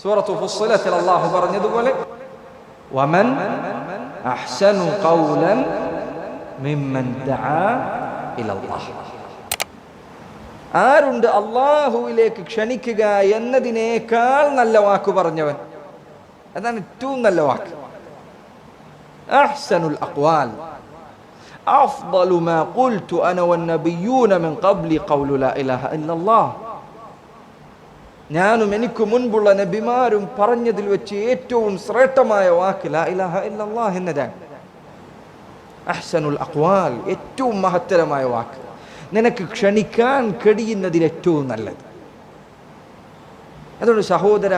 സൂറത്ത് ഫുസ്സിലത്തിൽ അള്ളാഹു പറഞ്ഞതുപോലെ വമൻ അഹ്സനു ഖൗലൻ മിമ്മൻ ദആ ഇലല്ലാഹ് ആരുണ്ട് അള്ളാഹുവിലേക്ക് ക്ഷണിക്കുക എന്നതിനേക്കാൾ നല്ല വാക്ക് പറഞ്ഞവൻ അതാണ് ഏറ്റവും നല്ല വാക്ക് അഹ്സനുൽ അഖ്വാൽ അഫ്ളു മാ ഖുൽതു അന വൻ നബിയൂന മിൻ ഖബ്ലി ഖൗലു ലാ ഇലാഹ ഇല്ലല്ലാഹ് ഞാനും എനിക്ക് മുൻപുള്ള നബിമാരും പറഞ്ഞതിൽ വെച്ച് ഏറ്റവും ശ്രേഷ്ഠമായ വാക്ക് ലാ ഇലാഹ ഇല്ലല്ലാഹ് എന്നതാണ്. ഏറ്റവും മഹത്തരമായ വാക്ക്. നിനക്ക് ക്ഷണിക്കാൻ കഴിയുന്നതിൽ ഏറ്റവും നല്ലത്. അതുകൊണ്ട് സഹോദര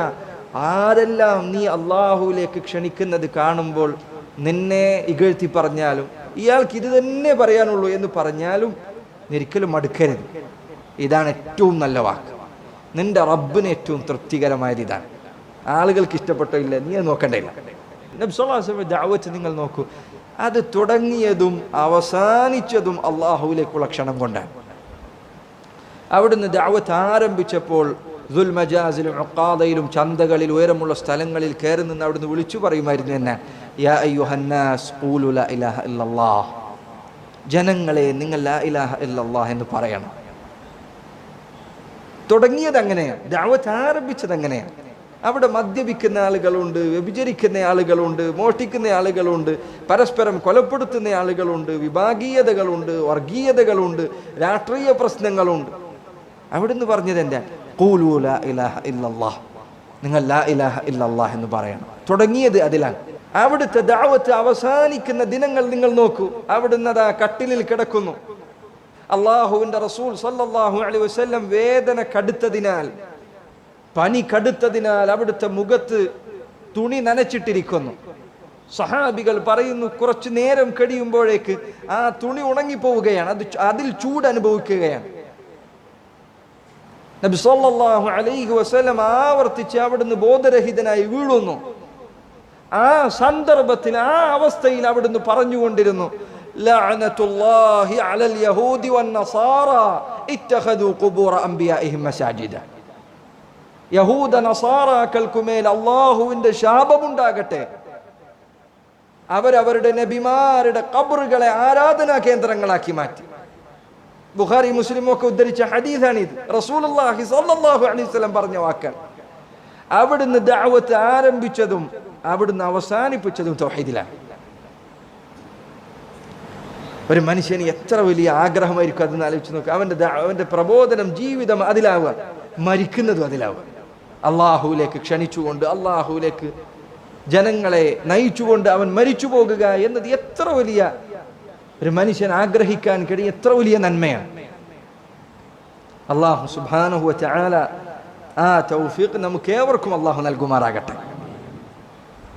ആരെല്ലാം നീ അള്ളാഹുവിലേക്ക് ക്ഷണിക്കുന്നത് കാണുമ്പോൾ നിന്നെ ഇകഴ്ത്തി പറഞ്ഞാലും ഇയാൾക്ക് ഇത് തന്നെ പറയാനുള്ളൂ എന്ന് പറഞ്ഞാലും ഒരിക്കലും മടുക്കരുത്. ഇതാണ് ഏറ്റവും നല്ല വാക്ക്. നിന്റെ റബ്ബിന് ഏറ്റവും തൃപ്തികരമായത് ഇതാണ്. ആളുകൾക്ക് ഇഷ്ടപ്പെട്ടോ ഇല്ല നീ അത് നോക്കണ്ടേ നബ്സുല്ലാസ്ലമിന്റെ ദാവത്ത് നിങ്ങൾ നോക്കൂ. അത് തുടങ്ങിയതും അവസാനിച്ചതും അള്ളാഹുവിലേക്കുള്ള ക്ഷണം കൊണ്ടാണ്. അവിടുന്ന് ദാവത്ത് ആരംഭിച്ചപ്പോൾ ദുൽമജാസിലും ഒക്കാതയിലും ചന്തകളിൽ ഉയരമുള്ള സ്ഥലങ്ങളിൽ കയറി നിന്ന് അവിടുന്ന് വിളിച്ചു പറയുമായിരുന്നു എന്നെ യാ അയ്യുഹന്നാസ് ലാ ഇലാഹ ഇല്ലല്ലാഹ്. ജനങ്ങളെ നിങ്ങൾ ലാ ഇലാഹ ഇല്ലല്ലാഹ് എന്ന് പറയണം. തുടങ്ങിയത് അങ്ങനെയാണ്. ദാവത്ത് ആരംഭിച്ചത് അങ്ങനെയാണ്. അവിടെ മദ്യപിക്കുന്ന ആളുകളുണ്ട് വ്യഭിചരിക്കുന്ന ആളുകളുണ്ട് മോഷ്ടിക്കുന്ന ആളുകളുണ്ട് പരസ്പരം കൊലപ്പെടുത്തുന്ന ആളുകളുണ്ട് വിഭാഗീയതകളുണ്ട് വർഗീയതകളുണ്ട് രാഷ്ട്രീയ പ്രശ്നങ്ങളുണ്ട്. അവിടുന്ന് പറഞ്ഞത് എന്താ? ഇലാഹ ഇല്ലല്ലാഹ്. നിങ്ങൾ ലാ ഇലാഹ ഇല്ലല്ലാഹ് എന്ന് പറയണം. തുടങ്ങിയത് അതിലാണ്. അവിടുത്തെ ദാവത്ത് അവസാനിക്കുന്ന ദിനങ്ങൾ നിങ്ങൾ നോക്കൂ. അവിടുന്ന് അതാ കട്ടിലിൽ കിടക്കുന്നു. അള്ളാഹുവിന്റെ റസൂൽ സല്ലാഹു അലൈഹി വസ്ല്ലം വേദന കടുത്തതിനാൽ പനി കടുത്തതിനാൽ അവിടുത്തെ മുഖത്ത് തുണി നനച്ചിട്ടിരിക്കുന്നു. സഹാബികൾ പറയുന്നു കുറച്ചു നേരം കഴിയുമ്പോഴേക്ക് ആ തുണി ഉണങ്ങിപ്പോവുകയാണ് അത് അതിൽ ചൂട് അനുഭവിക്കുകയാണ്. നബി സല്ലാഹു അലൈഹി വസല്ലം ആവർത്തിച്ച് അവിടുന്ന് ബോധരഹിതനായി വീഴുന്നു. ആ സന്ദർഭത്തിൽ ആ അവസ്ഥയിൽ അവിടുന്ന് പറഞ്ഞുകൊണ്ടിരുന്നു ലഅനത്തുല്ലാഹി അലൽ യഹൂദി വന്നസാറ ഇത്തഖദു ഖുബൂറ അംബിയാഇഹിം മസാജിദ. യഹൂദ നസാറാക്കൾക്കുമേൽ അള്ളാഹുവിന്റെ ശാപമുണ്ടാകട്ടെ. അവരവരുടെ നബിമാരുടെ കബറുകളെ ആരാധനാ കേന്ദ്രങ്ങളാക്കി മാറ്റി. ബുഖാരി മുസ്ലിം ഒക്കെ ഉദ്ധരിച്ച ഹദീസാണിത്. റസൂലുള്ളാഹി സ്വല്ലല്ലാഹു അലൈഹി വസല്ലം പറഞ്ഞ വാക്കാണ്. അവിടുന്ന് ദാവത്ത് ആരംഭിച്ചതും അവിടുന്ന് അവസാനിപ്പിച്ചതും തൗഹീദിലാണ്. ഒരു മനുഷ്യന് എത്ര വലിയ ആഗ്രഹമായിരിക്കും അതെന്ന് ആലോചിച്ച് നോക്കുക അവന്റെ അവന്റെ പ്രബോധനം ജീവിതം അതിലാവുക. മരിക്കുന്നതും അതിലാവുക. അള്ളാഹുവിലേക്ക് ക്ഷണിച്ചുകൊണ്ട് അള്ളാഹുവിലേക്ക് ജനങ്ങളെ നയിച്ചുകൊണ്ട് അവൻ മരിച്ചു പോകുക എന്നത് എത്ര വലിയ ഒരു മനുഷ്യൻ ആഗ്രഹിക്കാൻ കഴിയും എത്ര വലിയ നന്മയാണ്. അള്ളാഹു സുബാനഹു ആ തൗഫീഖ് നമുക്ക് ഏവർക്കും അള്ളാഹു നൽകുമാറാകട്ടെ.